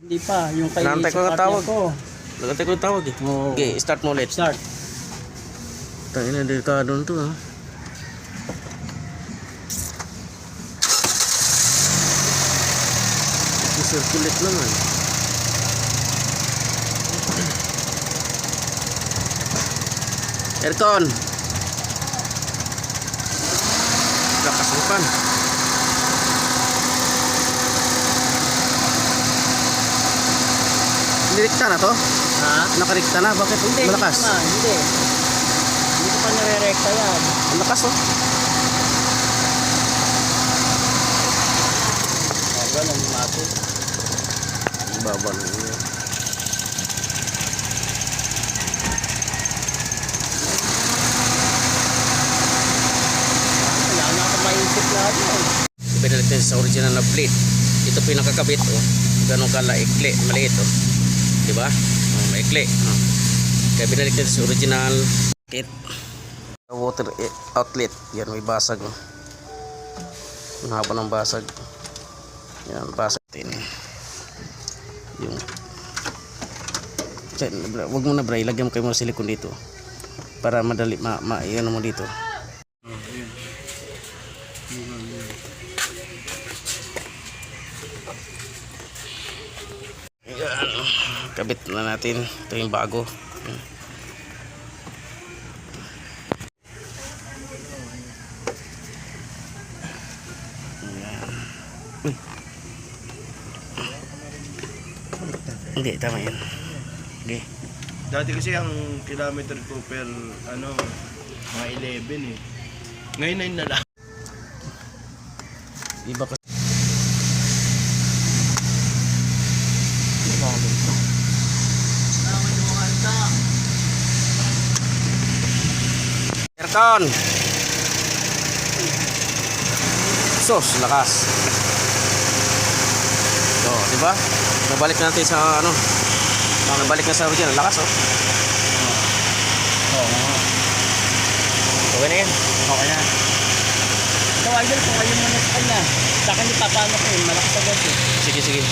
Hindi pa, yung kay Inaantay ko partner tawag. ko. Nagantay ko yung tawag eh. Oo. Okay, start mo ulit. Start. Tangina, delikado nito ha. I-circulate naman. Aircon! Nakasukan. Nirikta na to? Ha? Nakarikta na? Bakit Hindi, malakas? hindi naman, hindi. Hindi ko pa nare-recta yan. Ang lakas oh. Baba maisip na ano eh. Binalik natin sa original na plate. Ito pinakakabit oh. Ganun kala ikli, maliit oh. Di ba? Oh, maikli. Oh. Kaya binalik natin sa original kit. Water outlet. Yan may basag oh. Ang haba ng basag. Yan basag din. Yung wag mo na bra, ilagyan mo kayo mo silikon dito para madali ma, ma ano mo dito. Ayan. Kabit na natin. Ito yung bago. Uy. Hindi, tama yan. Okay. Dati kasi ang kilometer ko per ano, mga 11 eh. Ngayon 9 na lang. Iba kasi. Aircon! Sus, lakas. So, di ba? Nabalik natin sa ano. Nabalik na sa original. Lakas oh. Oo. Oh, Okay na yan. okay na. Ikaw, Idol, kung kayo muna sa kanya. Sa akin, di pa paano ko eh. Malakas agad eh. Sige, sige.